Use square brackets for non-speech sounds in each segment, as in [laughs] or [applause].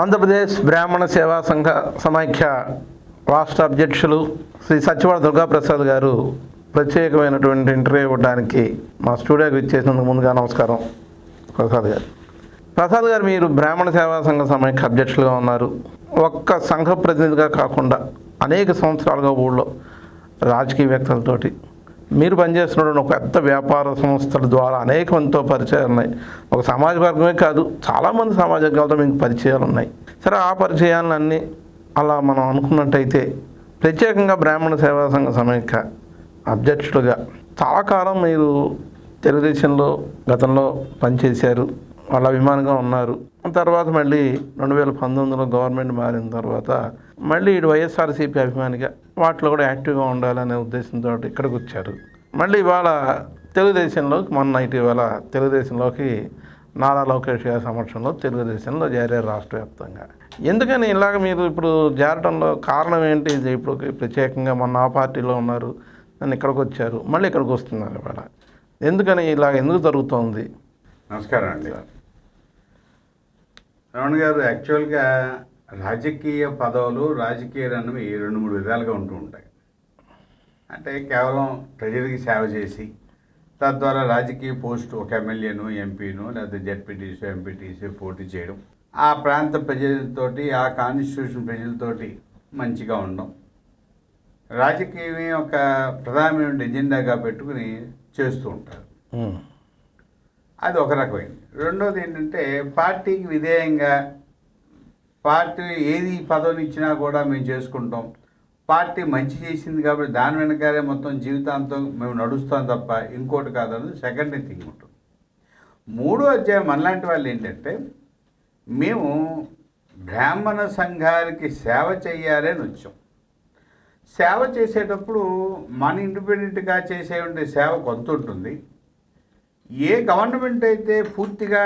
ఆంధ్రప్రదేశ్ బ్రాహ్మణ సేవా సంఘ సమాఖ్య రాష్ట్ర అధ్యక్షులు శ్రీ సత్యవాడ దుర్గాప్రసాద్ గారు ప్రత్యేకమైనటువంటి ఇంటర్వ్యూ ఇవ్వడానికి మా స్టూడియోకి ఇచ్చేసినందుకు ముందుగా నమస్కారం. ప్రసాద్ గారు. ప్రసాద్ గారు మీరు బ్రాహ్మణ సేవా సంఘ సమాఖ్య అధ్యక్షులుగా ఉన్నారు. ఒక్క సంఘ ప్రతినిధిగా కాకుండా అనేక సంవత్సరాలుగా ఊళ్ళో రాజకీయవేత్తలతోటి మీరు పనిచేస్తున్నటువంటి ఒక పెద్ద వ్యాపార సంస్థల ద్వారా అనేక మందితో పరిచయాలు ఉన్నాయి. ఒక సమాజ వర్గమే కాదు చాలామంది సమాజ వర్గాలతో మీకు పరిచయాలు ఉన్నాయి. సరే ఆ పరిచయాలన్నీ అలా మనం అనుకున్నట్టయితే ప్రత్యేకంగా బ్రాహ్మణ సేవా సంఘ సమైక్య అధ్యక్షులుగా చాలా కాలం మీరు తెలుగుదేశంలో గతంలో పనిచేశారు వాళ్ళ అభిమానంగా ఉన్నారు. తర్వాత మళ్ళీ రెండు వేల పంతొమ్మిదిలో గవర్నమెంట్ మారిన తర్వాత మళ్ళీ ఇటు వైఎస్ఆర్సీపీ అభిమానిగా వాటిలో కూడా యాక్టివ్గా ఉండాలనే ఉద్దేశంతో ఇక్కడికి వచ్చారు. మళ్ళీ ఇవాళ తెలుగుదేశంలోకి మొన్న ఇటీవల తెలుగుదేశంలోకి నారా లోకేష్ గారి సమక్షంలో తెలుగుదేశంలో చేరారు రాష్ట్ర వ్యాప్తంగా. ఎందుకని ఇలాగ మీరు ఇప్పుడు చేరడంలో కారణం ఏంటి? ఇది ఇప్పుడు ప్రత్యేకంగా మొన్న ఆ పార్టీలో ఉన్నారు నన్ను ఇక్కడికి వచ్చారు మళ్ళీ ఇక్కడికి వస్తున్నారు ఇవాళ. ఎందుకని ఇలాగ ఎందుకు జరుగుతోంది? నమస్కారం అండి. రమణ గారు యాక్చువల్గా రాజకీయ పదవులు రాజకీయ రంగం ఈ రెండు మూడు విధాలుగా ఉంటూ ఉంటాయి. అంటే కేవలం ప్రజలకి సేవ చేసి తద్వారా రాజకీయ పోస్ట్ ఒక ఎమ్మెల్యేను ఎంపీను లేదా జెడ్పీటీసీ ఎంపీటీసీ పోటీ చేయడం. ఆ ప్రాంత ప్రజలతోటి ఆ కాన్స్టిట్యూషన్ ప్రజలతోటి మంచిగా ఉండడం రాజకీయమే ఒక ప్రధానమైన ఎజెండాగా పెట్టుకుని చేస్తూ ఉంటారు. అది ఒక రకమైనది. రెండోది ఏంటంటే పార్టీకి విధేయంగా పార్టీ ఏది పదవిని ఇచ్చినా కూడా మేము చేసుకుంటాం. పార్టీ మంచి చేసింది కాబట్టి దాని వెనకాలే మొత్తం జీవితాంతం మేము నడుస్తాం తప్ప ఇంకోటి కాదన్నది సెకండ్ థింగ్ ఉంటుంది. మూడో అధ్యాయం మనలాంటి వాళ్ళు ఏంటంటే మేము బ్రాహ్మణ సంఘానికి సేవ చేయాలని వచ్చాం. సేవ చేసేటప్పుడు మన ఇండిపెండెంట్గా చేసే ఉండే సేవ కొంత ఉంటుంది. ఏ గవర్నమెంట్ అయితే పూర్తిగా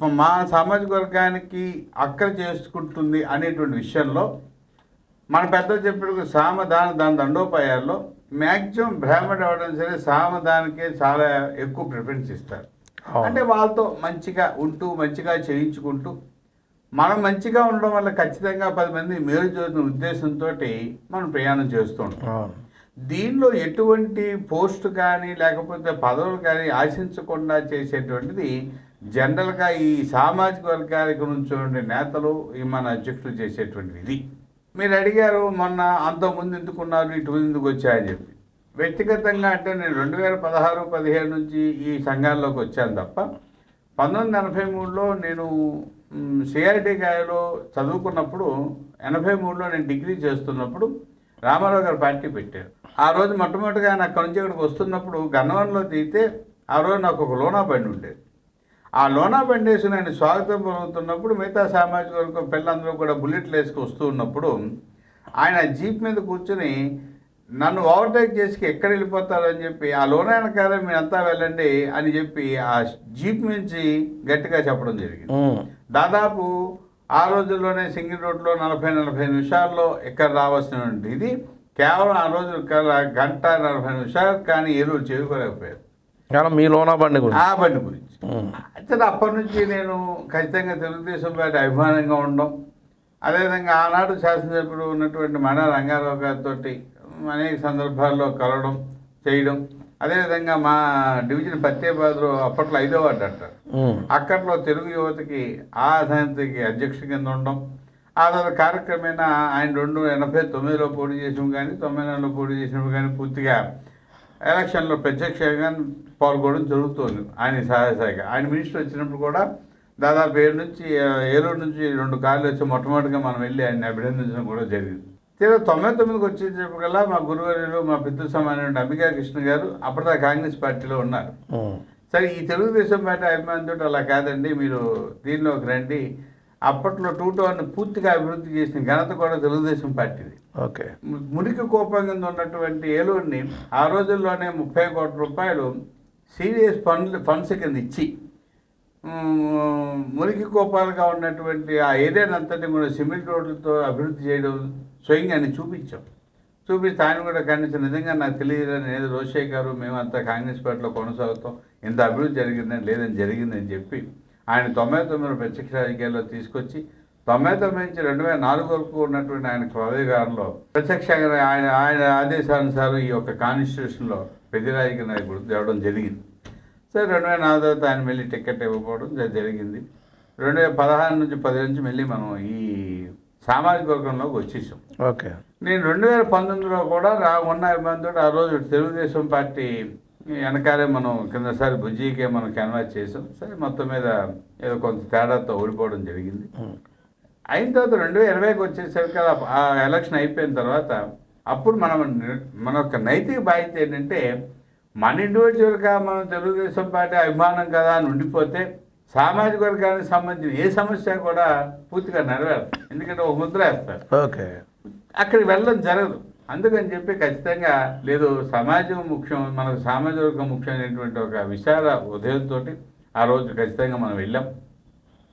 మ్, సామాజిక వర్గానికి అక్కర చేసుకుంటుంది అనేటువంటి విషయంలో మన పెద్దలు చెప్పిన సామదాన దాని దండోపాయాల్లో మ్యాక్సిమం బ్రాహ్మణ అవ్వడం సరే సామదానికే చాలా ఎక్కువ ప్రిఫరెన్స్ ఇస్తారు. అంటే వాళ్ళతో మంచిగా ఉంటూ మంచిగా చేయించుకుంటూ మనం మంచిగా ఉండడం వల్ల ఖచ్చితంగా పది మంది మేలు చేసిన ఉద్దేశంతో మనం ప్రయాణం చేస్తూ ఉంటాం. దీనిలో ఎటువంటి పోస్ట్ కానీ లేకపోతే పదవులు కానీ ఆశించకుండా చేసేటువంటిది జనరల్గా ఈ సామాజిక వర్గానికి నుంచి ఉండే నేతలు ఈ మన అధ్యక్షులు చేసేటువంటిది ఇది. మీరు అడిగారు మొన్న అంతకుముందు ఎందుకున్నారు ఇటు ఎందుకు వచ్చాయని చెప్పి. వ్యక్తిగతంగా అంటే నేను రెండు వేల పదహారు పదిహేడు నుంచి ఈ సంఘాల్లోకి వచ్చాను తప్ప పంతొమ్మిది ఎనభై మూడులో నేను సిఆర్టీ గాయలో చదువుకున్నప్పుడు ఎనభై మూడులో నేను డిగ్రీ చేస్తున్నప్పుడు రామారావు గారు పార్టీ పెట్టారు. ఆ రోజు మొట్టమొదటిగా ఆయన అక్కడి నుంచి ఇక్కడికి వస్తున్నప్పుడు గన్నవరంలో దిగితే ఆ రోజు నాకు ఒక లోనా బండి ఉండేది. ఆ లోనా వేసి నేను స్వాగతం పలుకుతున్నప్పుడు మిగతా సామాజిక వర్గం పిల్లలందరూ కూడా బుల్లెట్లు వేసుకు వస్తూ ఉన్నప్పుడు ఆయన జీప్ మీద కూర్చుని నన్ను ఓవర్టేక్ చేసి ఎక్కడ వెళ్ళిపోతారని చెప్పి ఆ లోనా వెనకాల మీరంతా వెళ్ళండి అని చెప్పి ఆ జీప్ నుంచి గట్టిగా చెప్పడం జరిగింది. దాదాపు ఆ రోజుల్లోనే సింగిల్ రోడ్లో నలభై నలభై నిమిషాల్లో ఇక్కడ రావాల్సినటువంటి ఇది కేవలం ఆ రోజు గంట నలభై నిమిషాలు కానీ ఏలూరు చేరుకోలేకపోయారు. కానీ మీ లోనా బండి గురించి? ఆ బండి గురించి. అయితే అప్పటి నుంచి నేను ఖచ్చితంగా తెలుగుదేశం పార్టీ అభిమానంగా ఉండడం అదేవిధంగా ఆనాడు శాసనసభ్యుడు ఉన్నటువంటి మన రంగారావు గారితో అనేక సందర్భాల్లో కలవడం చేయడం. అదేవిధంగా మా డివిజన్ పత్తేబాద్లో అప్పట్లో ఐదో వార్డు అంటారు. అక్కట్లో తెలుగు యువతకి ఆ సంస్థకి అధ్యక్ష కింద ఉండడం ఆ తర్వాత కార్యక్రమేణా ఆయన రెండు ఎనభై తొమ్మిదిలో పోటీ చేసినప్పుడు కానీ తొంభై నెలలో పోటీ చేసినప్పుడు కానీ పూర్తిగా ఎలక్షన్లో ప్రత్యక్షంగా పాల్గొనడం జరుగుతుంది. ఆయన సహాయశాఖ ఆయన మినిస్టర్ వచ్చినప్పుడు కూడా దాదాపు ఏడు నుంచి ఏలూరు నుంచి రెండు కార్లు వచ్చి మొట్టమొదటిగా మనం వెళ్ళి ఆయన్ని అభినందించడం కూడా జరిగింది. తీరా తొంభై తొమ్మిదికి వచ్చేటప్పటికల్లా మా గురువర్యులు మా పితృ సమానమైన అంబికా కృష్ణ గారు అప్పటిదా కాంగ్రెస్ పార్టీలో ఉన్నారు. సరే ఈ తెలుగుదేశం పార్టీ అభిమానంతో అలా కాదండి. మీరు దీనిలోకి రండి. అప్పట్లో టూ టౌన్ పూర్తిగా అభివృద్ధి చేసిన ఘనత కూడా తెలుగుదేశం పార్టీది. ఓకే. మురికి కోపం కింద ఉన్నటువంటి ఏలూరుని ఆ రోజుల్లోనే ముప్పై కోట్ల రూపాయలు సీరియస్ ఫండ్ ఫండ్స్ కింద ఇచ్చి మురికి కోపాలుగా ఉన్నటువంటి ఆ ఏరియాని అంతటి కూడా సిమెంట్ రోడ్లతో అభివృద్ధి చేయడం స్వయంగా అని చూపించాం. చూపిస్తే ఆయన కూడా ఖండించి నిజంగా నాకు తెలియదు నేను రోషయ్య గారు మేమంతా కాంగ్రెస్ పార్టీలో కొనసాగుతాం ఇంత అభివృద్ధి జరిగిందని లేదని జరిగిందని చెప్పి ఆయన తొంభై తొమ్మిది ప్రత్యక్ష రాజకీయాల్లో తీసుకొచ్చి తొంభై తొమ్మిది నుంచి రెండు వేల నాలుగు వరకు ఉన్నటువంటి ఆయన పదవీకాలంలో ప్రత్యక్షంగా ఆయన ఆయన ఆదేశానుసారం ఈ యొక్క కాన్స్టిట్యూషన్లో ప్రతి రాజకీయ నాయకుడు తేవడం జరిగింది. సరే రెండు వేల నాలుగు తర్వాత ఆయన మళ్ళీ టికెట్ ఇవ్వకపోవడం జరిగింది. రెండు వేల పదహారు నుంచి పది నుంచి మళ్ళీ మనం ఈ సామాజిక వర్గంలోకి వచ్చేసాం. ఓకే. నేను రెండు వేల పంతొమ్మిదిలో కూడా రా ఉన్న ఇబ్బందితో ఆ రోజు తెలుగుదేశం పార్టీ వెనకాలే మనం కిందసారి బుజ్జికే మనం కన్వర్ట్ చేసాం. సరే మొత్తం మీద ఏదో కొంత తేడాతో ఓడిపోవడం జరిగింది. అయిన తర్వాత రెండు వేల ఇరవైకి వచ్చేసరికి ఆ- ఎలక్షన్ అయిపోయిన తర్వాత అప్పుడు మనం మన యొక్క నైతిక బాధ్యత ఏంటంటే మన ఇండివిజువల్గా మనం తెలుగుదేశం పార్టీ అభిమానం కదా అని ఉండిపోతే సామాజిక వర్గానికి సంబంధించిన ఏ సమస్య కూడా పూర్తిగా నెరవేరదు. ఎందుకంటే ఒక ముద్ర వేస్తారు. ఓకే. అక్కడికి వెళ్ళడం జరగదు. అందుకని చెప్పి ఖచ్చితంగా లేదు సమాజం ముఖ్యం మన సామాజిక వర్గం ముఖ్యమైనటువంటి ఒక విశాల ఉదయంతో ఆ రోజు ఖచ్చితంగా మనం వెళ్ళాం.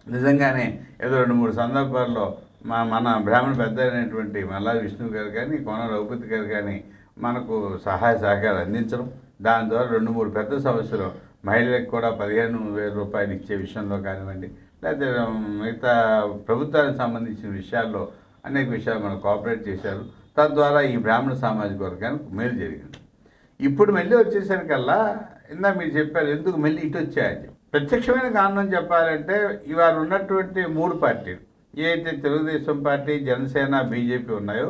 నిజంగానే ఏదో రెండు మూడు సందర్భాల్లో మా మన బ్రాహ్మణ పెద్ద అయినటువంటి మల్లా విష్ణు గారు కానీ కోన రఘుపతి గారు కానీ మనకు సహాయ సహకారాలు అందించడం. దాని ద్వారా రెండు మూడు పెద్ద సమస్యలు మహిళలకు కూడా పదిహేను వేల రూపాయలు ఇచ్చే విషయంలో కానివ్వండి లేకపోతే మిగతా ప్రభుత్వానికి సంబంధించిన విషయాల్లో అనేక విషయాలు మనం కోఆపరేట్ చేశారు. తద్వారా ఈ బ్రాహ్మణ సామాజిక వర్గానికి మేలు జరిగింది. ఇప్పుడు మళ్ళీ వచ్చేసరికల్లా ఇందా మీరు చెప్పారు ఎందుకు మళ్ళీ ఇటు వచ్చాయని. ప్రత్యక్షమైన కారణం చెప్పాలంటే ఇవాళ ఉన్నటువంటి మూడు పార్టీలు ఏదైతే తెలుగుదేశం పార్టీ జనసేన బీజేపీ ఉన్నాయో.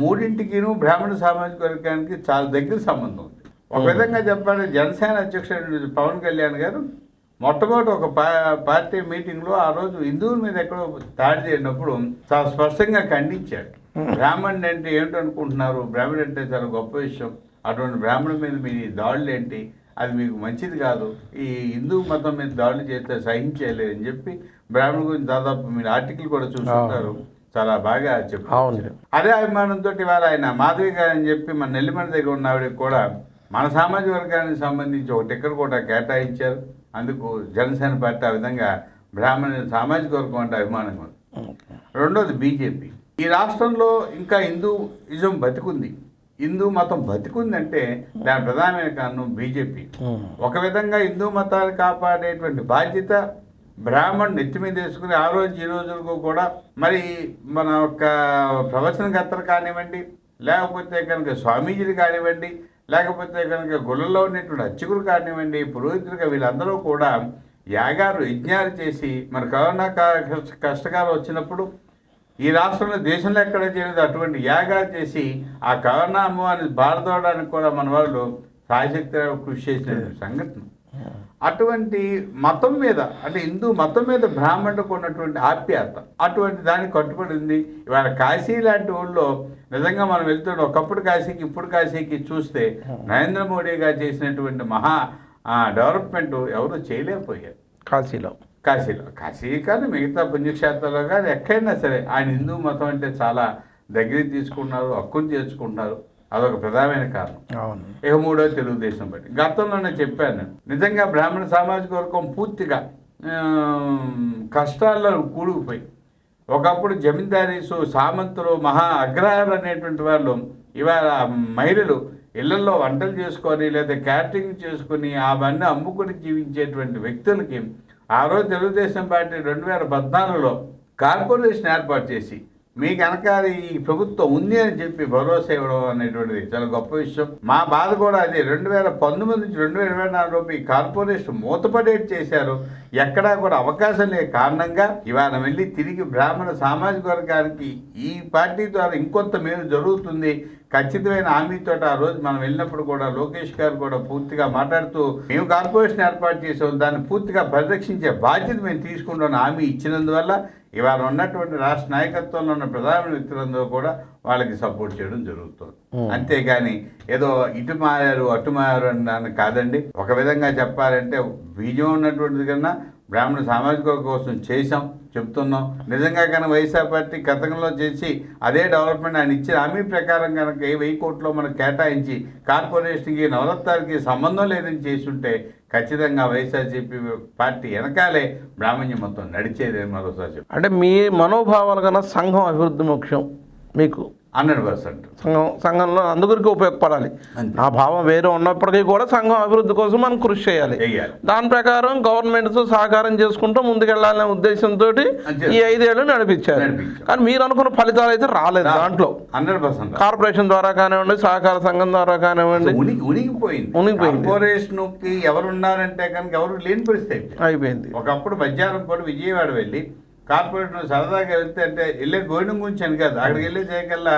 మూడింటికిను బ్రాహ్మణ సామాజిక వర్గానికి చాలా దగ్గర సంబంధం ఉంది. ఒక విధంగా చెప్పాలంటే జనసేన అధ్యక్షుడు పవన్ కళ్యాణ్ గారు మొట్టమొదటి ఒక పార్టీ మీటింగ్లో ఆ రోజు హిందువుల మీద ఎక్కడో దాడి చేసినప్పుడు చాలా స్పష్టంగా ఖండించాడు. బ్రాహ్మణుడు అంటే ఏమిటనుకుంటున్నారు బ్రాహ్మణుడు అంటే చాలా గొప్ప విషయం. అటువంటి బ్రాహ్మణుల మీద మీ దాడులు ఏంటి? అది మీకు మంచిది కాదు. ఈ హిందూ మతం మీద దాడులు చేస్తే సహించలేదు అని చెప్పి బ్రాహ్మణుల గురించి దాదాపు మీరు ఆర్టికల్ కూడా చూస్తుంటారు చాలా బాగా చెప్పారు. అదే అభిమానంతో ఇవాళ ఆయన మాధవి గారు అని చెప్పి మన నెల్లిమల దగ్గర ఉన్న ఆవిడకి కూడా మన సామాజిక వర్గానికి సంబంధించి ఒక టికెట్ కూడా కేటాయించారు. అందుకు జనసేన పార్టీ ఆ విధంగా బ్రాహ్మణ సామాజిక వర్గం అంటే అభిమానంగా ఉంది. రెండోది బీజేపీ. ఈ రాష్ట్రంలో ఇంకా హిందూ ఇజం బతికుంది హిందూ మతం బతికుందంటే దాని ప్రధానమైన కారణం బీజేపీ. ఒక విధంగా హిందూ మతాన్ని కాపాడేటువంటి బాధ్యత బ్రాహ్మణ్ నెత్తి మీద వేసుకుని ఆ రోజు ఈ రోజులకు కూడా మరి మన యొక్క ప్రవచనకర్తలు కానివ్వండి లేకపోతే కనుక స్వామీజీలు కానివ్వండి లేకపోతే కనుక గుళ్ళలో ఉన్నటువంటి అర్చకులు కానివ్వండి పురోహితులుగా వీళ్ళందరూ కూడా యాగాలు యజ్ఞాలు చేసి మన కరోనా కష్టకాలం వచ్చినప్పుడు ఈ రాష్ట్రంలో దేశంలో ఎక్కడ చేయలేదు? అటువంటి యాగాలు చేసి ఆ కరోనా అమ్మవారిని బారదోడానికి కూడా మన వాళ్ళు సాయశక్తి కృషి చేసిన సంఘటన. అటువంటి మతం మీద అంటే హిందూ మతం మీద బ్రాహ్మణులకు ఉన్నటువంటి ఆప్యాయత అటువంటి దానికి కట్టుబడి ఉంది ఇవాళ కాశీ లాంటి ఊళ్ళో నిజంగా మనం వెళ్తున్న ఒకప్పుడు కాశీకి ఇప్పుడు కాశీకి చూస్తే నరేంద్ర మోడీ గారు చేసినటువంటి మహా డెవలప్మెంట్ ఎవరు చేయలేకపోయారు. కాశీలో. కాశీలో. కాశీ కానీ మిగతా పుణ్యక్షేత్రాల్లో కానీ ఎక్కడైనా సరే ఆయన హిందూ మతం అంటే చాలా దగ్గరికి తీసుకున్నారు హక్కును చేర్చుకుంటున్నారు. అదొక ప్రధానమైన కారణం. అవును. ఇక మూడో తెలుగుదేశం పార్టీ. గతంలోనే చెప్పాను నేను. నిజంగా బ్రాహ్మణ సామాజిక వర్గం పూర్తిగా కష్టాల్లో కూడుకుపోయి ఒకప్పుడు జమీందారీసు సామంతులు మహా అగ్రహాలు అనేటువంటి వాళ్ళు ఇవాళ మహిళలు ఇళ్ళలో వంటలు చేసుకొని లేదా క్యాటరింగ్ చేసుకొని అవన్నీ అమ్ముకొని జీవించేటువంటి వ్యక్తులకి ఆ రోజు తెలుగుదేశం పార్టీ రెండు వేల పద్నాలుగులో కార్పొరేషన్ ఏర్పాటు చేసి మీ కనుక ఈ ప్రభుత్వం ఉంది అని చెప్పి భరోసా ఇవ్వడం అనేటువంటిది చాలా గొప్ప విషయం. మా బాధ కూడా అది. రెండు వేల పంతొమ్మిది నుంచి రెండు వేల ఇరవై నాలుగు లోపు ఈ కార్పొరేషన్ మూతపడేట్ చేశారు. ఎక్కడా కూడా అవకాశం లేని కారణంగా ఇవాళ వెళ్ళి తిరిగి బ్రాహ్మణ సామాజిక వర్గానికి ఈ పార్టీ ద్వారా ఇంకొంత మేలు జరుగుతుంది. ఖచ్చితమైన హామీతో ఆ రోజు మనం వెళ్ళినప్పుడు కూడా లోకేష్ గారు కూడా పూర్తిగా మాట్లాడుతూ మేము కార్పొరేషన్ ఏర్పాటు చేసాం దాన్ని పూర్తిగా పరిరక్షించే బాధ్యత మేము తీసుకుంటున్న హామీ ఇచ్చినందువల్ల ఇవాళ ఉన్నటువంటి రాష్ట్ర నాయకత్వంలో ఉన్న ప్రధాన వ్యక్తులందరూ కూడా వాళ్ళకి సపోర్ట్ చేయడం జరుగుతుంది. అంతేగాని ఏదో ఇటు మారారు అటు మారారు అని కాదండి. ఒక విధంగా చెప్పాలంటే బీజం ఉన్నటువంటిది కన్నా బ్రాహ్మణ సామాజిక కోసం చేశాం చెప్తున్నాం. నిజంగా కనుక వైఎస్ఆర్ పార్టీ గతంలో చేసి అదే డెవలప్మెంట్ ఆయన ఇచ్చిన హామీ ప్రకారం కనుక ఏ వెయ్యి కోట్లో మనకు కేటాయించి కార్పొరేషన్కి నవరత్నాలకి సంబంధం లేదని చేసి ఉంటే ఖచ్చితంగా వైఎస్ఆర్సీపీ పార్టీ వెనకాలే బ్రాహ్మణ్యం మొత్తం నడిచేది మరోసారి అంటే మీ మనోభావాల కన్నా సంఘం అభివృద్ధి ముఖ్యం. మీకు హండ్రెడ్ పర్సెంట్. సంఘం సంఘంలో అందుగురికి ఉపయోగపడాలి. ఆ భావం వేరే ఉన్నప్పటికీ కూడా సంఘం అభివృద్ధి కోసం మనం కృషి చేయాలి. దాని ప్రకారం గవర్నమెంట్తో సహకారం చేసుకుంటూ ముందుకెళ్ళాలనే ఉద్దేశంతో. ఈ ఐదేళ్ళు నడిపించారు. కానీ మీరు అనుకున్న ఫలితాలు అయితే రాలేదు దాంట్లో. హండ్రెడ్ పర్సెంట్ కార్పొరేషన్ ద్వారా కానివ్వండి సహకార సంఘం ద్వారా కానివ్వండి. ఉనికి ఉనికిపోయింది ఎవరున్నారంటే కనుక ఎవరు లేని పరిస్థితి అయిపోయింది. అయిపోయింది. ఒకప్పుడు మధ్యాహ్నం పూట విజయవాడ వెళ్ళి కార్పొరేషన్ సరదాగా వెళ్తే అంటే వెళ్ళే భోజనం గురించి అని కాదు. అక్కడికి వెళ్ళే చేయకల్లా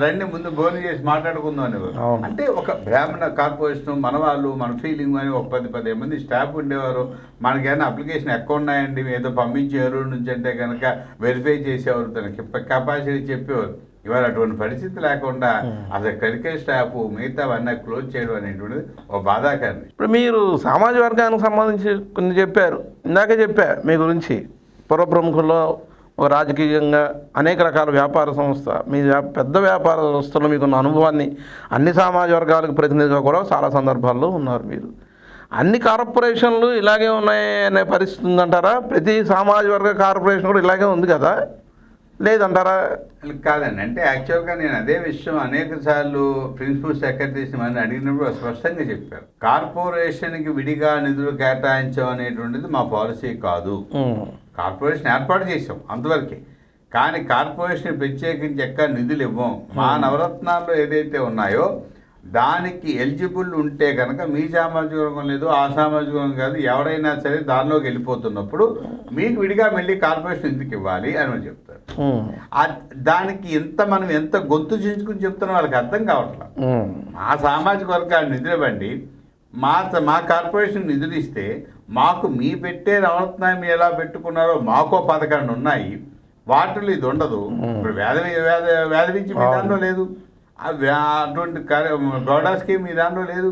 రండి ముందు భోజనం చేసి మాట్లాడుకుందాం అవును. అంటే ఒక బ్రాహ్మణ కార్పొరేషన్ మన వాళ్ళు మన ఫీలింగ్ అని ఒక పది పదిహేను మంది స్టాఫ్ ఉండేవారు. మనకేమైనా అప్లికేషన్ ఎక్కువ ఉన్నాయండి? ఏదో పంపించేవారు నుంచి అంటే కనుక వెరిఫై చేసేవారు తనకి కెపాసిటీ చెప్పేవారు. ఇవాళ అటువంటి పరిస్థితి లేకుండా అసలు క్లరికల్ స్టాఫ్ మిగతావన్నీ క్లోజ్ చేయడం అనేటువంటిది ఒక బాధాకరం. ఇప్పుడు మీరు సామాజిక వర్గానికి సంబంధించి కొన్ని చెప్పారు. ఇందాకే చెప్పా మీ గురించి. పూర్వ ప్రముఖుల్లో ఒక రాజకీయంగా అనేక రకాల వ్యాపార సంస్థ మీ వ్యా- పెద్ద వ్యాపార సంస్థలో మీకున్న అనుభవాన్ని అన్ని సామాజిక వర్గాలకు ప్రతినిధిగా కూడా చాలా సందర్భాల్లో ఉన్నారు మీరు. అన్ని కార్పొరేషన్లు ఇలాగే ఉన్నాయనే పరిస్థితి ఉందంటారా? ప్రతి సామాజిక వర్గ కార్పొరేషన్ కూడా ఇలాగే ఉంది కదా? లేదంటారా? కాదండి. అంటే యాక్చువల్గా నేను అదే విషయం అనేక సార్లు ప్రిన్సిపల్ సెక్రటరీస్ అని అడిగినప్పుడు స్పష్టంగా చెప్పారు. కార్పొరేషన్కి విడిగా నిధులు కేటాయించడం అనేటువంటిది మా పాలసీ కాదు. కార్పొరేషన్ ఏర్పాటు చేసాం అంతవరకే. కానీ కార్పొరేషన్ ప్రత్యేకించి ఎక్కడ నిధులు ఇవ్వం మా నవరత్నాల్లో ఏదైతే ఉన్నాయో దానికి ఎలిజిబుల్ ఉంటే కనుక మీ సామాజిక వర్గం లేదు ఆ సామాజిక వర్గం కాదు ఎవరైనా సరే దానిలోకి వెళ్ళిపోతున్నప్పుడు మీకు విడిగా మళ్ళీ కార్పొరేషన్ ఎందుకు ఇవ్వాలి అని చెప్తారు. ఆ దానికి ఎంత మనం ఎంత గొంతు చించుకుని చెప్తున్నాం వాళ్ళకి అర్థం కావట్లేదు ఉమ్, మా సామాజిక వర్గాలు నిధులు ఇవ్వండి మా మా కార్పొరేషన్ నిధులు ఇస్తే మాకు మీ పెట్టే నవరత్నాలు మీరు ఎలా పెట్టుకున్నారో మాకో పథకాలు ఉన్నాయి. వాటిలో ఇది ఉండదు. ఇప్పుడు వేద వేద విద్య మీ దాంట్లో లేదు. అటువంటి గౌడా స్కీమ్ మీ దాంట్లో లేదు.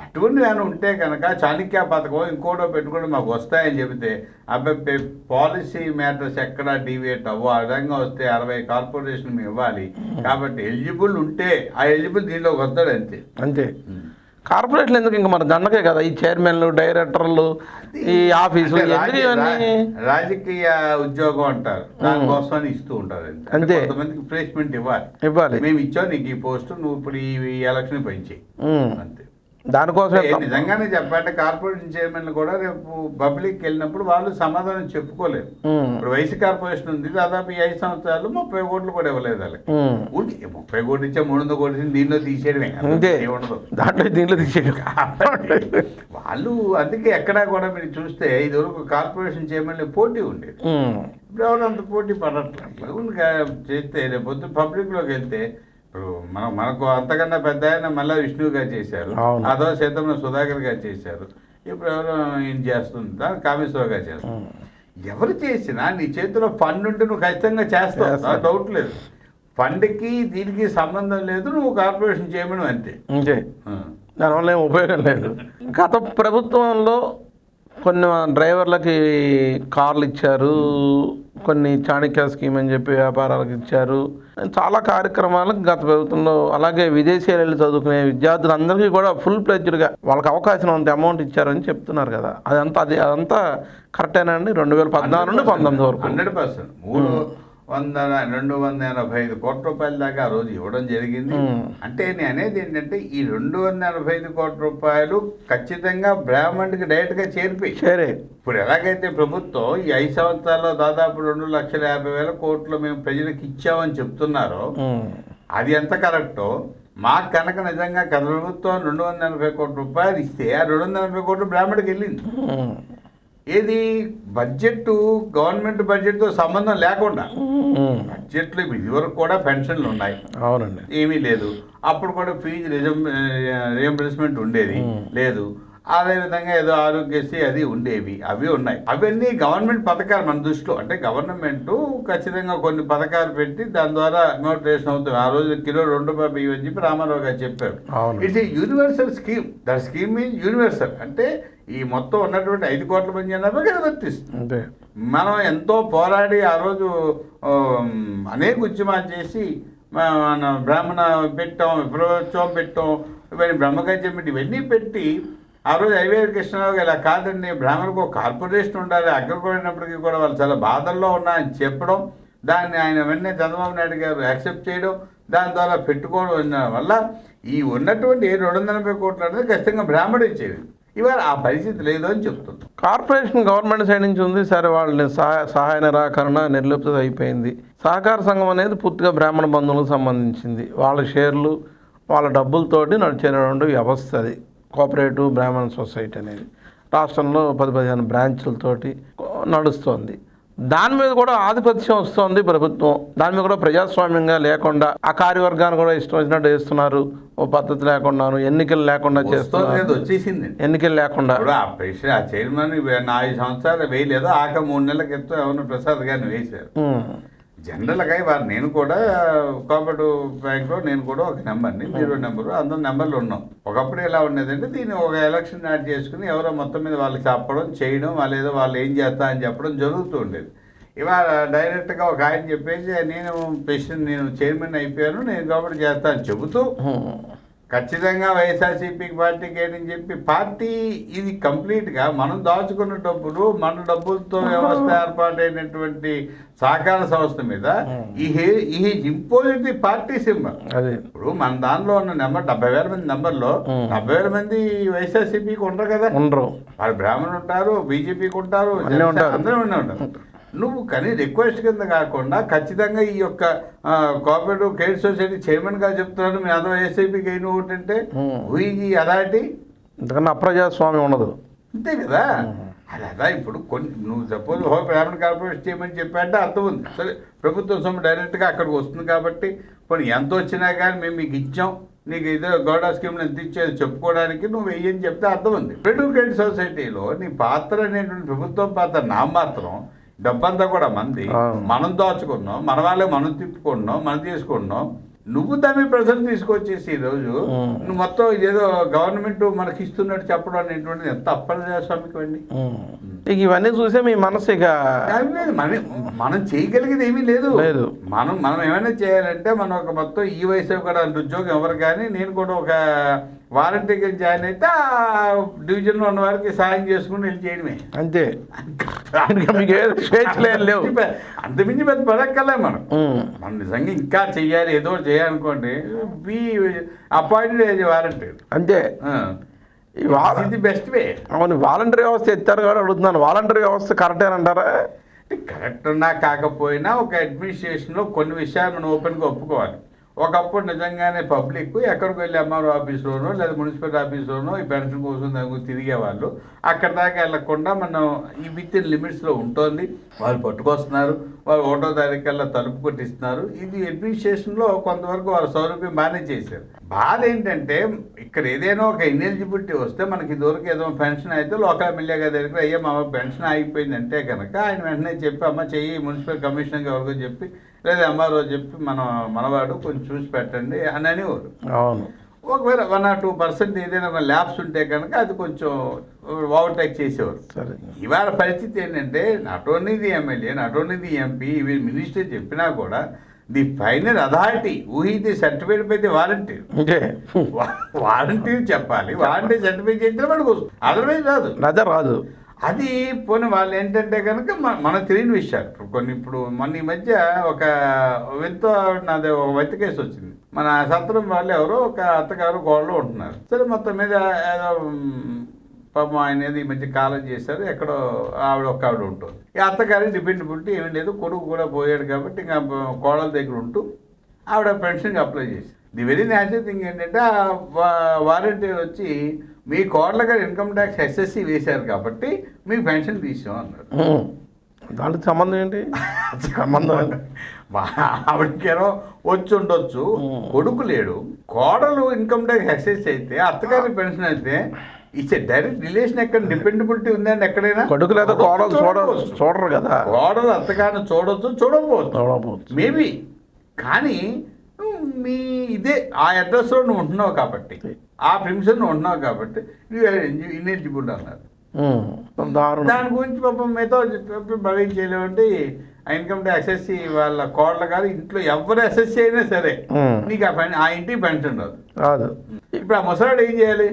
అటువంటి ఏమైనా ఉంటే కనుక చాణక్య పథకం ఇంకోటో పెట్టుకుని మాకు వస్తాయని చెబితే అబ్బాయి పాలసీ మ్యాటర్స్ ఎక్కడ డీవియేట్ అవ్వ ఆ విధంగా వస్తే అరవై కార్పొరేషన్ ఇవ్వాలి. కాబట్టి ఎలిజిబుల్ ఉంటే ఆ ఎలిజిబుల్ దీనిలోకి వస్తాడు అంతే. అంతే. కార్పొరేట్లు ఎందుకు ఇంకా మన దండకే కదా? ఈ చైర్మన్లు డైరెక్టర్లు ఈ ఆఫీసులు ఇవన్నీ? రాజకీయ ఉద్యోగం అంటారు. దానికోసమని ఇస్తూ ఉంటారు అంతే. కొంతమందికి ప్లేస్మెంట్ ఇవ్వాలి. ఇవ్వాలి. మేము ఇచ్చాం నీకు ఈ పోస్ట్ నువ్వు ఇప్పుడు ఈ ఎలక్షన్ పెంచి. అంతే. తప్ప- నిజంగానే చెప్పాలంటే కార్పొరేషన్ చైర్మన్లు కూడా రేపు పబ్లిక్ వెళ్ళినప్పుడు వాళ్ళు సమాధానం చెప్పుకోలేరు. ఉమ్, ఇప్పుడు వైసీ కార్పొరేషన్ ఉంది దాదాపు ఈ ఐదు సంవత్సరాలు ముప్పై కోట్లు కూడా ఇవ్వలేదు వాళ్ళకి. ఊరికి ముప్పై కోట్లు ఇచ్చా మూడు వందల కోట్లు దీనిలో తీసేయడమే ఏముండదు దాంట్లో దీంట్లో తీసేయడం. వాళ్ళు అందుకే ఎక్కడా కూడా మీరు చూస్తే ఇదివరకు కార్పొరేషన్ చైర్మన్ పోటీ ఉండేది. ఇప్పుడు ఎవరు అంత పోటీ పడట్లేదు. చేస్తే రేపు పొద్దున్న పబ్లిక్లోకి వెళ్తే ఇప్పుడు మనం మనకు అంతకన్నా పెద్ద ఆయన మళ్ళీ విష్ణువు గారు చేశారు. అదో సీతంలో సుధాకర్ గారు చేశారు. ఇప్పుడు ఎవరు ఈయన చేస్తుంది? దాన్ని కామేశ్వర గారు చేస్తారు. ఎవరు చేసినా నీ చేతిలో ఫండ్ ఉంటే నువ్వు ఖచ్చితంగా చేస్తావు. డౌట్ లేదు. ఫండ్కి దీనికి సంబంధం లేదు. నువ్వు కార్పొరేషన్ చేయమని అంతే. దానివల్ల ఏం ఉపయోగం లేదు. గత ప్రభుత్వంలో కొన్ని డ్రైవర్లకి కార్లు ఇచ్చారు. కొన్ని చాణక్య స్కీమ్ అని చెప్పి వ్యాపారాలకు ఇచ్చారు. చాలా కార్యక్రమాలకు గత ప్రభుత్వంలో అలాగే విదేశీయాలు వెళ్ళి చదువుకునే విద్యార్థులందరికీ కూడా ఫుల్ ప్లెజ్డ్గా వాళ్ళకి అవకాశం అంత అమౌంట్ ఇచ్చారని చెప్తున్నారు కదా. అదంతా అది అదంతా కరెక్టేనా అండి? రెండు వేల పద్నాలుగు నుండి పంతొమ్మిది వరకు. Hundred percent. మూడు వందల రెండు వందల ఎనభై ఐదు కోట్ల రూపాయల దాకా ఆ రోజు ఇవ్వడం జరిగింది. అంటే నేను అనేది ఏంటంటే ఈ రెండు వందల ఎనభై ఐదు కోట్ల రూపాయలు ఖచ్చితంగా బ్రాహ్మణ్కి డైరెక్ట్గా చేరిపోయి సరే ఇప్పుడు ఎలాగైతే ప్రభుత్వం ఈ ఐదు సంవత్సరాల్లో దాదాపు రెండు లక్షల యాభై వేల కోట్లు మేము ప్రజలకు ఇచ్చామని చెప్తున్నారో అది ఎంత కరెక్టో మాకు కనుక నిజంగా గత ప్రభుత్వం రెండు వందల ఎనభై కోట్ల రూపాయలు ఇస్తే ఆ రెండు వందల ఎనభై కోట్లు బ్రాహ్మణికి వెళ్ళింది. ఏది? బడ్జెట్ గవర్నమెంట్ బడ్జెట్తో సంబంధం లేకుండా. బడ్జెట్లో ఇదివరకు కూడా పెన్షన్లు ఉన్నాయి. అవునండి. ఏమీ లేదు. అప్పుడు కూడా ఫీజు రియంబర్స్మెంట్ ఉండేది. లేదు. అదేవిధంగా ఏదో ఆరోగ్యశ్రీ అది ఉండేవి. అవి ఉన్నాయి. అవన్నీ గవర్నమెంట్ పథకాలు మన దృష్టిలో. అంటే గవర్నమెంట్ ఖచ్చితంగా కొన్ని పథకాలు పెట్టి దాని ద్వారా నోటిఫికేషన్ అవుతుంది. ఆ రోజు కిలో రెండు రూపాయలు బియ్యం అని చెప్పి రామారావు గారు చెప్పారు. It's a universal scheme. That scheme means universal. అంటే ఈ మొత్తం ఉన్నటువంటి ఐదు కోట్ల మంది జనాభాకి అది వర్తిస్తుంది. మనం ఎంతో పోరాడి ఆ రోజు అనేక ఉద్యమాలు చేసి మన బ్రాహ్మణ పెట్టాం విప్రోత్సవం పెట్టాం ఇవన్నీ బ్రహ్మగత్యం పెట్టి ఇవన్నీ పెట్టి ఆ రోజు ఐవేర్ కృష్ణరావు ఇలా కాదండి బ్రాహ్మణకు ఒక కార్పొరేషన్ ఉండాలి అగ్రపడినప్పటికీ కూడా వాళ్ళు చాలా బాధల్లో ఉన్నాయని చెప్పడం దాన్ని ఆయన వెంటనే చంద్రబాబు నాయుడు గారు యాక్సెప్ట్ చేయడం దాని ద్వారా పెట్టుకోవడం వల్ల ఈ ఉన్నటువంటి ఏ రెండు వందల ఎనభై కోట్లు అనేది ఖచ్చితంగా బ్రాహ్మణు ఇచ్చేది ఇవాళ ఆ పరిస్థితి లేదు అని చెప్తుంది కార్పొరేషన్ గవర్నమెంట్ సైడ్ నుంచి ఉంది సరే వాళ్ళని సహాయ సహాయ నిరాకరణ నిర్లిప్త అయిపోయింది. సహకార సంఘం అనేది పూర్తిగా బ్రాహ్మణ బంధువులకు సంబంధించింది. వాళ్ళ షేర్లు వాళ్ళ డబ్బులతోటి నడిచేటువంటి వ్యవస్థ అది. కోఆపరేటివ్ బ్రాహ్మణ సొసైటీ అనేది రాష్ట్రంలో పది పదిహేను బ్రాంచులతోటి నడుస్తోంది. దాని మీద కూడా ఆధిపత్యం వస్తోంది ప్రభుత్వం. దాని మీద కూడా ప్రజాస్వామ్యంగా లేకుండా ఆ కార్యవర్గాన్ని కూడా ఇష్టం వచ్చినట్టు చేస్తున్నారు. ఓ పద్ధతి లేకుండాను ఎన్నికలు లేకుండా చేస్తున్నారు. వచ్చేసింది ఎన్నికలు లేకుండా. చైర్మన్ నాలుగు సంవత్సరాలు వేయలేదు? ఆక మూడు నెలల క్రితం ఎవరిని ప్రసాద్ గారిని వేశారు. జనరల్గా ఇవాళ నేను కూడా కోఆపరేటివ్ బ్యాంక్లో నేను కూడా ఒక నెంబర్ని జీరో నెంబరు అందరు నెంబర్లు ఉన్నాం. ఒకప్పుడు ఎలా ఉండేదంటే దీన్ని ఒక ఎలక్షన్ యాడ్ చేసుకుని ఎవరో మొత్తం మీద వాళ్ళకి చెప్పడం చేయడం వాళ్ళు ఏదో వాళ్ళు ఏం చేస్తా అని చెప్పడం జరుగుతూ ఉండేది. ఇవాళ డైరెక్ట్గా ఒక ఆయన చెప్పేసి నేను ప్రెసిడెంట్ నేను చైర్మన్ అయిపోయాను నేను కాబట్టి చేస్తాను చెబుతూ ఖచ్చితంగా వైఎస్ఆర్సీపీ పార్టీకి ఏంటని చెప్పి పార్టీ ఇది కంప్లీట్గా మనం దాచుకున్న డబ్బులు మన డబ్బులతో వ్యవస్థ ఏర్పాటైనటువంటి సహకార సంస్థ మీద ఈ ఈ ఇంపోజిట్ ది పార్టీ సింబల్. ఇప్పుడు మన దానిలో ఉన్న నెంబర్ డెబ్బై వేల మంది నెంబర్లో. డెబ్బై వేల మంది వైఎస్ఆర్సీపీకి ఉండరు కదా. ఉండరు. వాళ్ళు బ్రాహ్మణులు ఉంటారు బీజేపీకి ఉంటారు. అందరూ ఉండే ఉంటారు. నువ్వు కానీ రిక్వెస్ట్ కింద కాకుండా ఖచ్చితంగా ఈ యొక్క కోఆపరేటివ్ క్రెడిట్ సొసైటీ చైర్మన్గా చెప్తున్నాను మీ అందరూ ఎస్ఐపికి అయిన ఒకటంటే Hmm. ఈ అథారిటీ ఎందుకన్నా అప్రజాస్వామ్యం ఉండదు. అంతే కదా? అది అదా ఇప్పుడు కొన్ని నువ్వు సపోజ్ హోమ్ బ్రాహ్మణ కార్పొరేషన్ చేయమని చెప్పంటే అర్థం ఉంది. సరే ప్రభుత్వం సొమ్ము డైరెక్ట్గా అక్కడికి వస్తుంది కాబట్టి ఇప్పుడు ఎంత వచ్చినా కానీ మేము మీకు ఇచ్చాం నీకు ఏదో గౌడా స్కీమ్లో ఎంత ఇచ్చేది చెప్పుకోవడానికి నువ్వు వెయ్యని చెప్తే అర్థం ఉంది. క్రెడిట్ సొసైటీలో నీ పాత్ర అనేటువంటి ప్రభుత్వం పాత్ర నా మాత్రం డబ్బంతా కూడా మంది. మనం దాచుకున్నాం మన వాళ్ళే మనం తిప్పుకున్నాం మనం తీసుకున్నాం నువ్వు దాని ప్రజలు తీసుకొచ్చేసి ఈరోజు. నువ్వు మొత్తం ఇదేదో గవర్నమెంట్ మనకి ఇస్తున్నట్టు చెప్పడం అనేటువంటిది ఎంత అప్రజాస్వామికం అండి. ఇక ఇవన్నీ చూసే మీ మనసు ఇక మన మనం చేయగలిగేది ఏమీ లేదు లేదు. మనం మనం ఏమైనా చేయాలంటే మనం ఒక మొత్తం ఈ వయసు కూడా ఉద్యోగం ఎవరు కానీ నేను కూడా ఒక వారంటీగా జాయిన్ అయితే ఆ డివిజన్లో ఉన్న వారికి సాయం చేసుకుని వెళ్ళి చేయడమే. అంతే. ఇంకా మీకు ఏదో స్వేచ్ఛ లేవు. అంతమించి పెద్ద పడక్కలే మనం. మనం నిజంగా ఇంకా చెయ్యాలి ఏదో చేయాలనుకోండి బి అపాయింటెడ్ ఏజ్ వారంటీ అంతే. ఇది బెస్ట్ వే అవును వాలంటరీ వ్యవస్థ ఎత్తారు కాబట్టి అడుగుతున్నాను. వాలంటరీ వ్యవస్థ కరెక్టేనంటారా కరెక్ట్ ఉన్నా కాకపోయినా ఒక అడ్మినిస్ట్రేషన్లో కొన్ని విషయాలు మనం ఓపెన్గా ఒప్పుకోవాలి. ఒకప్పుడు నిజంగానే పబ్లిక్ ఎక్కడికి వెళ్ళి ఎంఆర్ఓ ఆఫీస్లోనో లేదా మున్సిపల్ ఆఫీస్లోనో ఈ పెన్షన్ కోసం దాని గురించి తిరిగేవాళ్ళు. అక్కడ దాకా వెళ్ళకుండా మనం ఈ విత్ ఇన్ లిమిట్స్లో ఉంటుంది. వాళ్ళు పట్టుకొస్తున్నారు వాళ్ళు ఒకటో తారీఖు కల్లా తలుపు కొట్టిస్తున్నారు. ఇది అడ్మినిస్ట్రేషన్లో కొంతవరకు వాళ్ళ సౌలభ్యం బాగానే చేశారు. బాధ ఏంటంటే ఇక్కడ ఏదైనా ఒక ఇనెలిజిబిలిటీ వస్తే మనకి ఇదివరకు ఏదో పెన్షన్ అయితే లోకల్ ఎమ్మెల్యే గారి దగ్గర అయ్యా మా పెన్షన్ ఆగిపోయింది అంటే కనుక ఆయన వెంటనే చెప్పి అమ్మ చెయ్యి మున్సిపల్ కమిషనర్ ఎవరికో చెప్పి లేదా ఎంఆర్ఓ చెప్పి మన మనవాడు కొంచెం చూసి పెట్టండి అని అనేవారు. అవును. ఒకవేళ వన్ ఆర్ టూ పర్సెంట్ ఏదైనా ఒక ల్యాబ్స్ ఉంటే కనుక అది కొంచెం ఓవర్టేక్ చేసేవారు. సరే. ఇవాళ పరిస్థితి ఏంటంటే not only the MLA not only the MP ఇవి మినిస్టర్ చెప్పినా కూడా the final authority ఊహి the certificate by the volunteer volunteer చెప్పాలి. వాలంటీర్ సర్టిఫికేట్ చేస్తే మనకు వస్తుంది. అదర్వైజ్ రాదు. అదే రాదు. అది పోనీ వాళ్ళు ఏంటంటే కనుక మన- తెలియని విషయాలు. ఇప్పుడు కొన్ని ఇప్పుడు మొన్న ఈ మధ్య ఒక వింత నాది ఒక వెత్త కేసు వచ్చింది. మన సత్రం వాళ్ళు ఎవరో ఒక అత్తగారు గోడలో ఉంటున్నారు. సరే మొత్తం మీద ఏదో పాపం ఆయన ఏదో ఈ మధ్య కాలం చేశారు ఎక్కడో ఆవిడ ఒక ఆవిడ ఉంటుంది. ఈ అత్తగారి డిపెండబిలిటీ ఏమీ లేదు కొడుకు కూడా పోయాడు కాబట్టి ఇంకా కోడల దగ్గర ఉంటూ ఆవిడ పెన్షన్కి అప్లై చేసి ది వెరీ న్యాచురల్ థింగ్ ఏంటంటే వాలంటీర్ వచ్చి మీ కోట్ల గారు ఇన్కమ్ ట్యాక్స్ ఎస్ఎస్సి వేశారు కాబట్టి మీకు పెన్షన్ తీసాం అన్నారు. దానికి సంబంధం ఏంటి? [laughs] సంబంధం ఆవిడకేనో వచ్చి ఉండొచ్చు. కొడుకు లేడు కోడలు ఇన్కమ్ ట్యాక్స్ ఎక్సైజ్ అయితే అత్తగారి పెన్షన్ అయితే ఇచ్చే డైరెక్ట్ రిలేషన్ ఎక్కడ డిపెండబిలిటీ ఉందండి ఎక్కడైనా? కొడుకు లేదా కోడలు చూడ చూడకపోవచ్చు. చూడరు కదా. కోడలు అత్తగారిని చూడొచ్చు చూడకపోవచ్చు. చూడకపోవచ్చు. మేబీ కానీ మీ ఇదే ఆ అడ్రస్లో నువ్వు ఉంటున్నావు కాబట్టి ఆ ప్రిమిషన్ నువ్వు ఉంటున్నావు కాబట్టి నువ్వు ఇన్ఎలిజిబుల్ అన్నారు. దాని గురించి పాపం మిగతా భవించి చేయలేమంటే ఆ ఇన్కమ్ ట్యాక్స్ ఎస్సీ వాళ్ళ కోడలు గారు ఇంట్లో ఎవరు ఎస్ఎస్సీ అయినా సరే. నీకు ఆ పెన్ ఆ ఇంటికి పెన్షన్ రాదు. ఇప్పుడు ఆ ముసలాడు ఏం చేయాలి.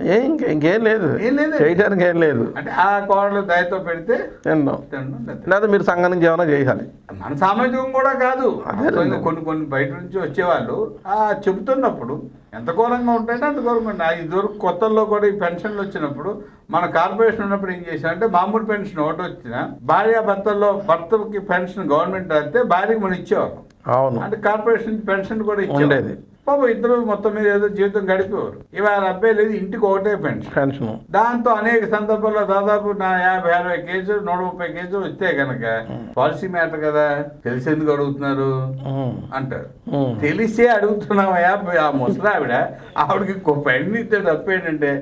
ఏం ఇంక- ఇంకేం లేదు. ఏం లేదు. చేయడానికి ఏం లేదు. అంటే ఆ కోడలు దయతో పెడితే తినడం లేదు. మీరు సంఘం నుంచి ఏమైనా చేయాలి. మన సామాజికం కూడా కాదు. కొన్ని కొన్ని బయట నుంచి వచ్చేవాళ్ళు ఆ చెబుతున్నప్పుడు ఎంత ఘోరంగా ఉంటాయంటే అంత ఘోరంగా ఉంటాయి. ఇదివరకు కొత్తల్లో కూడా ఈ పెన్షన్లు వచ్చినప్పుడు మన కార్పొరేషన్ ఉన్నప్పుడు ఏం చేశారంటే మామూలు పెన్షన్ ఒకటి వచ్చిన భార్య భర్తల్లో భర్తకి పెన్షన్ గవర్నమెంట్ అయితే భార్యకి మనం ఇచ్చేవాళ్ళం. అవును. అంటే కార్పొరేషన్ పెన్షన్ కూడా ఉండేది. పాపం ఇద్దరు మొత్తం మీద ఏదో జీవితం గడిపేవారు. ఇవాళ అబ్బాయి లేదు ఇంటికి ఒకటే పెన్షన్. పెన్షన్. దాంతో అనేక సందర్భాల్లో దాదాపు నా యాభై అరవై కేజీలు నూట ముప్పై కేజీలు వస్తే కనుక పాలసీ మ్యాటర్ కదా తెలిసి ఎందుకు అడుగుతున్నారు. అంటారు. తెలిసే అడుగుతున్నావయ్యా ఆ ముసలి ఆవిడ ఆవిడకి పెన్ను ఇస్తే తప్పు ఏంటంటే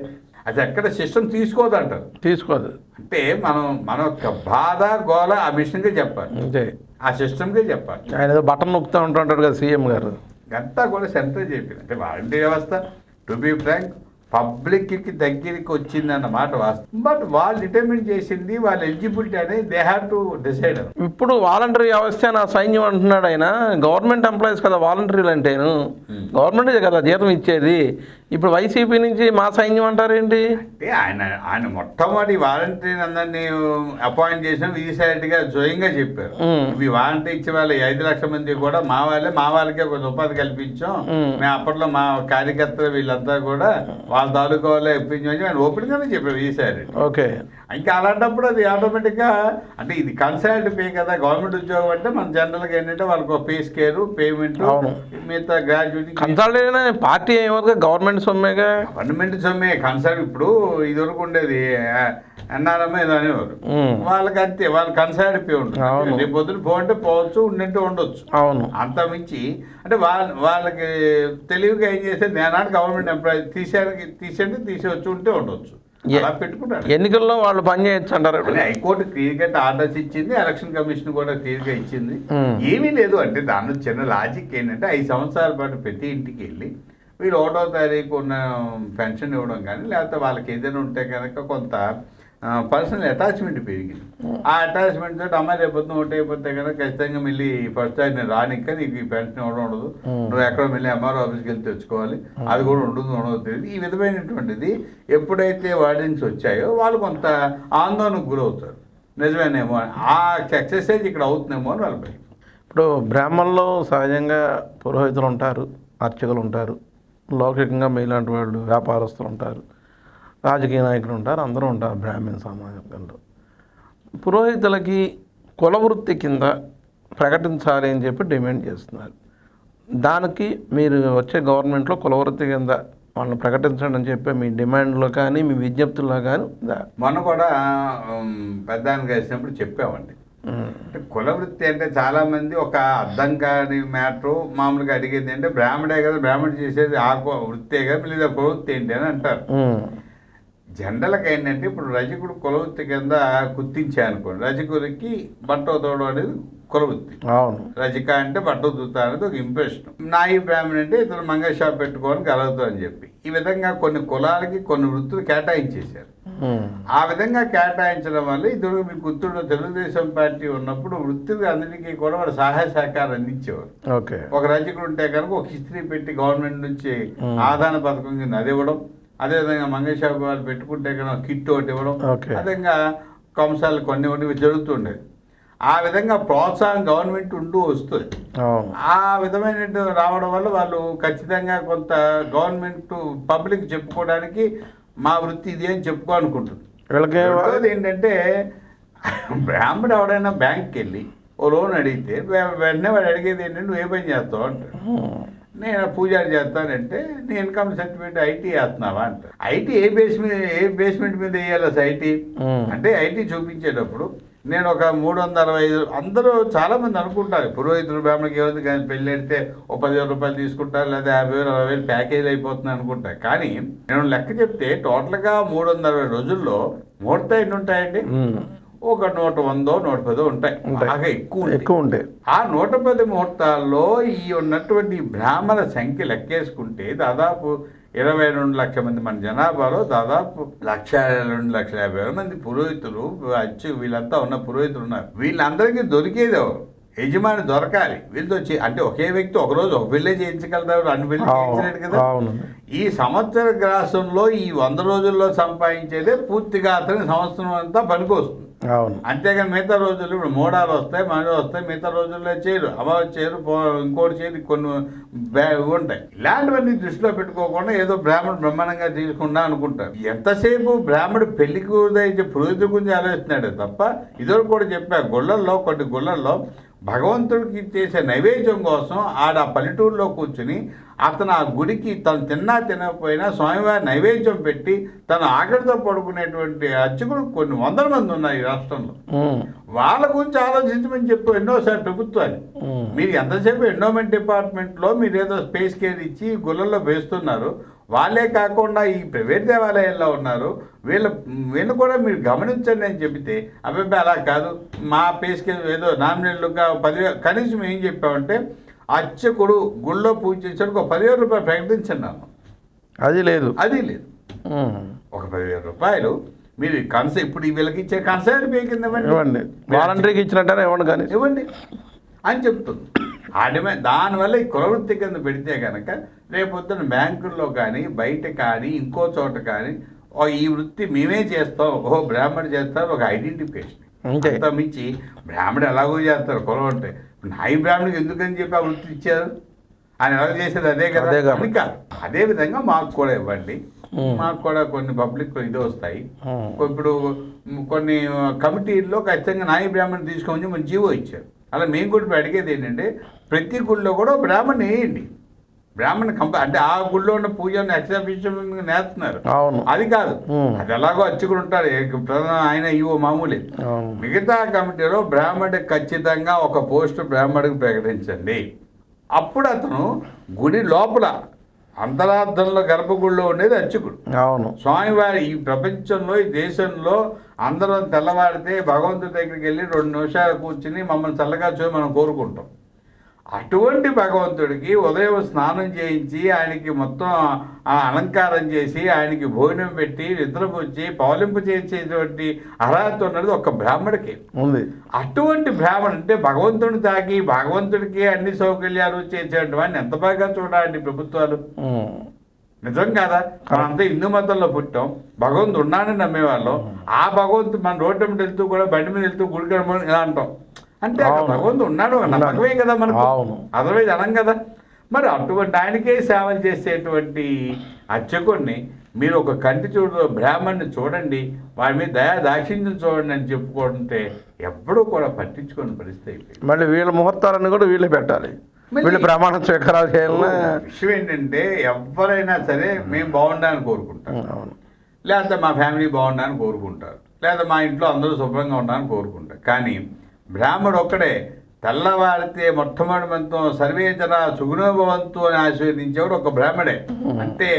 అది ఎక్కడ సిస్టమ్ తీసుకోదంటారు తీసుకోదు. అంటే మనం మన యొక్క బాధ గోల ఆ మిషన్కే చెప్పాలి. ఆ సిస్టమ్కే చెప్పాలి. ఆయన ఏదో బటన్ నొక్కుతూ ఉంటుంటాడు కదా సీఎం గారు. అంతా కూడా సెంటర్ చెప్పింది అంటే వాలంటీర్ వ్యవస్థ టు బి ఫ్రాంక్ పబ్లిక్కి దగ్గరికి వచ్చిందన్న మాట వాస్తవం. బట్ వాళ్ళు డిటర్మిన్ చేసింది వాళ్ళ ఎలిజిబిలిటీ అనేది దే హ్యావ్ టు డిసైడ్ ఇప్పుడు వాలంటరీ వ్యవస్థ నా సైన్యం అంటున్నాడు ఆయన. గవర్నమెంట్ ఎంప్లాయీస్ కదా వాలంటీర్లు అంటేను గవర్నమెంటే కదా జీతం ఇచ్చేది. ఇప్పుడు వైసీపీ నుంచి మా సైన్యం అంటారేంటి అంటే ఆయన ఆయన మొట్టమొదటి వాలంటీర్ అందరినీ అపాయింట్ చేసిన విధిసారిగా స్వయంగా చెప్పారు. ఇవి వాలంటీర్ ఇచ్చే వాళ్ళ ఐదు లక్షల మంది కూడా మా వాళ్ళే మా వాళ్ళకే కొంచెం ఉపాధి కల్పించాం మ్మ్. అప్పట్లో మా కార్యకర్తలు వీళ్ళంతా కూడా వాళ్ళ తాలూకా వాళ్ళే ఇప్పించమని ఆయన ఓపెన్ గానే చెప్పారు విధిసారి ఓకే ఇంకా అలాంటప్పుడు అది ఆటోమేటిక్గా అంటే ఇది కన్సల్ట్ పే కదా గవర్నమెంట్ ఉద్యోగం అంటే మన జనరల్గా ఏంటంటే వాళ్ళకి పే స్కేర్ పేమెంట్. మిగతా గ్రాడ్యుయేట్ కన్సల్టేట్ పార్టీ గవర్నమెంట్ సొమ్మేగా గవర్నమెంట్ సొమ్మే కన్సల్ట్ ఇప్పుడు ఇదివరకు ఉండేది ఎన్ఆర్ఎం ఏదో అనేవారు. వాళ్ళకి అంతే వాళ్ళ పే ఉంటుంది అవును. రేపు పొద్దున పోంటే పోవచ్చు ఉండింటే ఉండొచ్చు. అవును. అంత మించి అంటే వాళ్ళ వాళ్ళకి తెలివిగా ఏం చేస్తే నేనాడు గవర్నమెంట్ ఎంప్లాయీ తీసేయడానికి తీసేయండి తీసేవచ్చు ఉంటే ఉండొచ్చు. ఎన్నికల్లో వాళ్ళు పని చేయొచ్చు అంటారు. అంటే high court clear cut orders ఇచ్చింది ఎలక్షన్ కమిషన్ కూడా క్లియర్గా ఇచ్చింది. ఏమీ లేదు అంటే దానిలో చిన్న లాజిక్ ఏంటంటే ఐదు సంవత్సరాల పాటు ప్రతి ఇంటికి వెళ్ళి వీళ్ళు ఒకటో తారీఖు ఉన్న పెన్షన్ ఇవ్వడం కానీ లేకపోతే వాళ్ళకి ఏదైనా ఉంటే కనుక కొంత పర్సనల్ అటాచ్మెంట్ పెరిగింది. ఆ అటాచ్మెంట్ తోటి అమ్మాయి రేపు పొద్దున్న ఒకటి అయిపోతే కనుక ఖచ్చితంగా మళ్ళీ ఫస్ట్ టైం నేను రానిక్క నీకు ఈ పెన్షన్ ఇవ్వడం ఉండదు. Hmm. నువ్వు ఎక్కడ వెళ్ళి ఎంఆర్ఓ ఆఫీస్కి వెళ్ళి తెచ్చుకోవాలి. అది కూడా ఉండదు ఉండదు తెలియదు. ఈ విధమైనటువంటిది ఎప్పుడైతే వార్డెన్స్ వచ్చాయో వాళ్ళు కొంత ఆందోళనకు గురవుతారు. నిజమేనేమో అని. ఆ ఎక్సర్సైజ్ ఇక్కడ అవుతుందేమో అని వాళ్ళ భయం. ఇప్పుడు బ్రాహ్మణులు సహజంగా పురోహితులు ఉంటారు అర్చకులు ఉంటారు. లౌకికంగా మీలాంటి వాళ్ళు వ్యాపారస్తులు ఉంటారు రాజకీయ నాయకులు ఉంటారు అందరూ ఉంటారు బ్రాహ్మణ సమాజంలో పురోహితులకి కులవృత్తి కింద ప్రకటించాలి అని చెప్పి డిమాండ్ చేస్తున్నారు. దానికి మీరు వచ్చే గవర్నమెంట్లో కులవృత్తి కింద వాళ్ళని ప్రకటించండి అని చెప్పి మీ డిమాండ్లో కానీ మీ విజ్ఞప్తుల్లో కానీ మొన్న కూడా పెద్దానికి వేసినప్పుడు చెప్పామండి. కుల వృత్తి అంటే చాలా మంది ఒక అర్థం కాని మ్యాటర్ మామూలుగా అడిగేది అంటే బ్రాహ్మడే కదా బ్రాహ్మణుడు చేసేది ఆ వృత్తే కదా లేదా కుల వృత్తి ఏంటి అని అంటారు. జనరల్గా ఏంటంటే ఇప్పుడు రజకుడు కులవృత్తి కింద గుర్తించా అనుకోండి రజకుడికి బట్ట తోడు అనేది కులవృత్తి. అవును. రజిక అంటే బట్ట ఉతుకుతా అనేది ఒక ఇంప్రెషన్ నాయి బ్రాహ్మణ్ అంటే ఇతను మంగళ షాప్ పెట్టుకోవడానికి కలుగుతా అని చెప్పి. ఈ విధంగా కొన్ని కులాలకి కొన్ని వృత్తులు కేటాయించేశారు. ఆ విధంగా కేటాయించడం వల్ల ఇద్దరు మీ గుర్తుడు తెలుగుదేశం పార్టీ ఉన్నప్పుడు వృత్తులు అందరికీ కూడా వాడు సహాయ సహకారం అందించేవారు. ఓకే. ఒక రజకుడు ఉంటే కనుక ఒక ఇస్త్రీ పెట్టి గవర్నమెంట్ నుంచి. ఆదాన పథకం కింద అది ఇవ్వడం అదేవిధంగా మంగళ షాప్ వాళ్ళు పెట్టుకుంటే కనుక కిట్ ఒకటి ఇవ్వడం. అదేవిధంగా కంసాలు కొన్ని కొన్ని జరుగుతుండేది ఆ విధంగా ప్రోత్సాహం గవర్నమెంట్ ఉంటూ వస్తుంది. ఆ విధమైన రావడం వల్ల వాళ్ళు ఖచ్చితంగా కొంత గవర్నమెంట్ పబ్లిక్ చెప్పుకోవడానికి మా వృత్తి ఇది అని చెప్పుకోనుకుంటుంది ఏంటంటే బ్రాహ్మడు ఎవడైనా బ్యాంక్కి వెళ్ళి ఓ లోన్ అడిగితే వెంటనే వాడు అడిగేది ఏంటంటే నువ్వు ఏ పని చేస్తావు? అంటాడు. నేను పూజారి చేస్తానంటే నీ ఇన్కమ్ సర్టిఫికేట్ ఐటీ వేస్తున్నావా అంట ఐటీ ఏ బేస్ మీద ఏ బేస్మెంట్ మీద వేయాలి ఐటీ. అంటే ఐటీ చూపించేటప్పుడు నేను ఒక మూడు వందల అరవై ఐదు అందరూ చాలా మంది అనుకుంటారు. పురోహితులు బ్రాహ్మణికి ఏమైంది? కానీ పెళ్ళి పెడితే ఒక పదివేల రూపాయలు తీసుకుంటారు లేదా యాభై వేలు అరవై వేలు ప్యాకేజ్ అయిపోతుంది అనుకుంటారు. కానీ నేను లెక్క చెప్తే టోటల్గా మూడు వందల అరవై రోజుల్లో ముహూర్తం ఎన్ని ఉంటాయండి ఒక నూట వందో నూట పదో ఉంటాయి. బాగా ఎక్కువ ఉంటాయి. ఎక్కువ ఉంటాయి ఆ నూట పది ముహూర్తాల్లో ఈ ఉన్నటువంటి బ్రాహ్మణ సంఖ్య లెక్కేసుకుంటే దాదాపు ఇరవై రెండు లక్షల మంది మన జనాభాలో దాదాపు లక్ష రెండు లక్షల యాభై వేల మంది పురోహితులు అచ్చు వీళ్ళంతా ఉన్న పురోహితులు ఉన్నారు. వీళ్ళందరికీ దొరికేది ఎవరు? యజమాని దొరకాలి. వీళ్ళతో చే- అంటే ఒకే వ్యక్తి ఒకరోజు ఒక పెళ్ళే చేయించగలుగుతారు రెండు పెళ్ళి చేయించలేడు కదా? ఈ సంవత్సర గ్రాసంలో ఈ వంద రోజుల్లో సంపాదించేదే పూర్తిగా అతని సంవత్సరం అంతా పనికొస్తుంది అవును. అంతేగాని మిగతా రోజులు ఇప్పుడు మోడాలు వస్తాయి మన వస్తాయి మిగతా రోజుల్లో చేయరు. అమలు చేయరు ఇంకోటి చేయరు కొన్ని బ్యా- ఉంటాయి. ఇలాంటివన్నీ దృష్టిలో పెట్టుకోకుండా ఏదో బ్రాహ్మణుడు బ్రహ్మాండంగా తీసుకున్నా అనుకుంటారు. ఎంతసేపు బ్రాహ్మణుడు పెళ్ళికి గురించి పురోహితుడి గురించి ఆలోచిస్తున్నాడు తప్ప ఇదో కూడా చెప్పా గుళ్ళల్లో కొన్ని గుళ్ళల్లో భగవంతుడికి చేసే నైవేద్యం కోసం ఆడ పల్లెటూరులో కూర్చుని అతను ఆ గుడికి తను తిన్నా తినకపోయినా స్వామివారి నైవేద్యం పెట్టి తను ఆకలితో పడుకునేటువంటి అర్చకులు కొన్ని వందల మంది ఉన్నారు ఈ రాష్ట్రంలో. వాళ్ళ గురించి ఆలోచించమని చెప్పు ఎన్నోసారి ప్రభుత్వాన్ని. మీరు ఎంతసేపు ఎండోమెంట్ డిపార్ట్మెంట్లో మీరు ఏదో స్పేస్ కేర్ ఇచ్చి గుళ్ళల్లో వేస్తున్నారు. వాళ్ళే కాకుండా ఈ ప్రైవేట్ దేవాలయాల్లో ఉన్నారు. వీళ్ళ వీళ్ళు కూడా మీరు గమనించండి అని చెబితే అబ్బాయి అలా కాదు. మా పేస్ కేర్ ఏదో నామినేట్లుగా పదివేలు కనీసం ఏం చెప్పామంటే అర్చకుడు గుళ్ళో పూజ చేసాడు ఒక పదివేల రూపాయలు ప్రకటించండి అన్నాం అది లేదు. అది లేదు. ఒక పదివేల రూపాయలు మీరు కన్స ఇప్పుడు ఈ వీళ్ళకి ఇచ్చే కన్సల్ట్ పే కింద ఇవ్వండి. వాలంటరీకి ఇచ్చినట్టనే ఇవ్వండి కానీ. ఇవ్వండి. అని చెప్తుంది. ఆడమే దానివల్ల ఈ కులవృత్తి కింద పెడితే కనుక రేపొద్దున బ్యాంకుల్లో కానీ బయట కానీ ఇంకో చోట కానీ ఈ వృత్తి మేమే చేస్తాం ఓ బ్రాహ్మణుడు చేస్తారు ఒక ఐడెంటిఫికేషన్. అంతే. మించి బ్రాహ్మణుడు ఎలాగో చేస్తారు కులం అంటే. నాయి బ్రాహ్మణుడికి ఎందుకని చెప్పి ఆ వృత్తి ఇచ్చారు? ఆయన ఎలా చేసేది అదే కదా? కాదు. అదే విధంగా మాకు కూడా ఇవ్వండి. మాకు కూడా కొన్ని పబ్లిక్ ఇది వస్తాయి. ఇప్పుడు కొన్ని కమిటీల్లో ఖచ్చితంగా నాయ బ్రాహ్మణ్ తీసుకోమని మన జీవో ఇచ్చారు. అలా మేము కూడా ఇప్పుడు అడిగేది ఏంటంటే ప్రతి గుళ్ళో కూడా బ్రాహ్మణ్ వేయండి. బ్రాహ్మణ కంప అంటే ఆ గుళ్ళో ఉన్న పూజను ఎక్సర్ఫిషియల్ నేస్తున్నారు. అవును. అది కాదు. అది ఎలాగో అర్చకుడు ఉంటారు ప్రధాన ఆయన ఇవో మామూలే. మిగతా కమిటీలో బ్రాహ్మణుడికి ఖచ్చితంగా ఒక పోస్ట్ బ్రాహ్మణుడికి ప్రకటించండి. అప్పుడు అతను గుడి లోపల అంతరార్థంలో గర్భగుడిలో ఉండేది అర్చకుడు. అవును. స్వామివారి ఈ ప్రపంచంలో ఈ దేశంలో అందరం తెల్లవారితే భగవంతుడి దగ్గరికి వెళ్ళి రెండు నిమిషాలు కూర్చుని మమ్మల్ని చల్లగా చూసి మనం కోరుకుంటాం. అటువంటి భగవంతుడికి ఉదయం స్నానం చేయించి ఆయనకి మొత్తం ఆ అలంకారం చేసి ఆయనకి భోజనం పెట్టి నిద్రపుచ్చి పౌలింపు చేసేటువంటి అర్హత ఉన్నది ఒక బ్రాహ్మడికి. ఉంది. అటువంటి బ్రాహ్మణుడు అంటే భగవంతుడిని తాకి భగవంతుడికి అన్ని సౌకర్యాలు చేసేటువంటి వాడిని ఎంత బాగా చూడాలండి ప్రభుత్వాలు. నిజం కాదా? మనంతా హిందూ మతంలో పుట్టాం. భగవంతుడు ఉన్నాడని నమ్మేవాళ్ళం. ఆ భగవంతుడు మన రోడ్డు మీద వెళ్తూ కూడా బండి మీద వెళ్తూ గుడి కడమని ఇలా అంటాం. అంటే. భగవంతుడు ఉన్నాడు ఒక ఉన్నాడు. నమ్మకమే కదా మనకు. అవును. అదర్వైజ్ అనం కదా. మరి అటువంటి ఆయనకే సేవలు చేసేటువంటి అర్చకుడిని మీరు ఒక కంటి చూడు బ్రాహ్మణ్ణి చూడండి వారి మీద దయా దాక్షిణ్యం చూడండి అని చెప్పుకుంటే ఎప్పుడూ కూడా పట్టించుకొని పరిస్థితి అయిపోయింది. మళ్ళీ వీళ్ళ ముహూర్తాలన్నీ కూడా వీళ్ళే పెట్టాలి. వీళ్ళు ప్రమాణ స్వీకారాలు చేయాలన్నా విషయం ఏంటంటే ఎవరైనా సరే మేము బాగుండాలని కోరుకుంటాం. అవును. లేకపోతే మా ఫ్యామిలీ బాగుండాలని కోరుకుంటారు. లేదా మా ఇంట్లో అందరూ శుభ్రంగా ఉండాలని కోరుకుంటారు. కానీ బ్రాహ్మడు ఒక్కడే తెల్లవారితే మొట్టమొదటి మంతం సర్వే జన సుగుణభవంతు అని ఆశీర్వదించేవాడు ఒక బ్రాహ్మడే. అంటే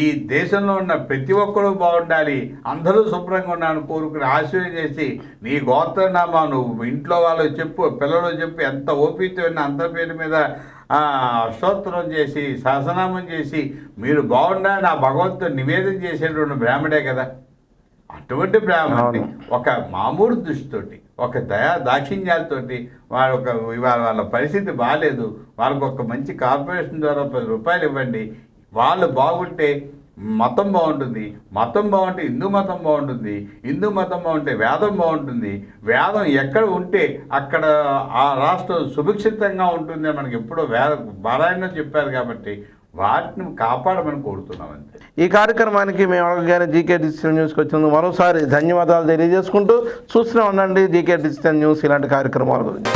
ఈ దేశంలో ఉన్న ప్రతి ఒక్కరూ బాగుండాలి అందరూ శుభ్రంగా ఉండాలని కోరుకుని ఆశీర్వదం చేసి నీ గోత్రనామా నువ్వు ఇంట్లో వాళ్ళు చెప్పు పిల్లలు చెప్పు ఎంత ఓపిక ఉన్న అందరి పేరు మీద అష్టోత్తరం చేసి సహస్రనామం చేసి మీరు బాగుండాలని ఆ భగవంతుడు నివేదన చేసేటువంటి బ్రాహ్మడే కదా. అటువంటి బ్రాహ్మణుని ఒక మామూలు దృష్టితోటి ఒక దయా దాక్షిణ్యాలతోటి వాళ్ళ ఒక ఇవాళ వాళ్ళ పరిస్థితి బాగాలేదు వాళ్ళకు ఒక మంచి కార్పొరేషన్ ద్వారా పది రూపాయలు ఇవ్వండి. వాళ్ళు బాగుంటే మతం బాగుంటుంది. మతం బాగుంటే హిందూ మతం బాగుంటుంది. హిందూ మతం బాగుంటే వేదం బాగుంటుంది. వేదం ఎక్కడ ఉంటే అక్కడ ఆ రాష్ట్రం సుభిక్షితంగా ఉంటుంది అని మనకి ఎప్పుడో వేద పారాయణం చెప్పారు కాబట్టి వాటిని కాపాడమని కోరుతున్నాం అంతే ఈ కార్యక్రమానికి మేము అడగగానే జీకే డిజిటల్ న్యూస్కి వచ్చినందుకు మరోసారి ధన్యవాదాలు తెలియజేసుకుంటూ చూస్తూనే ఉండండి జీకే డిజిటల్ న్యూస్ ఇలాంటి కార్యక్రమాల గురించి.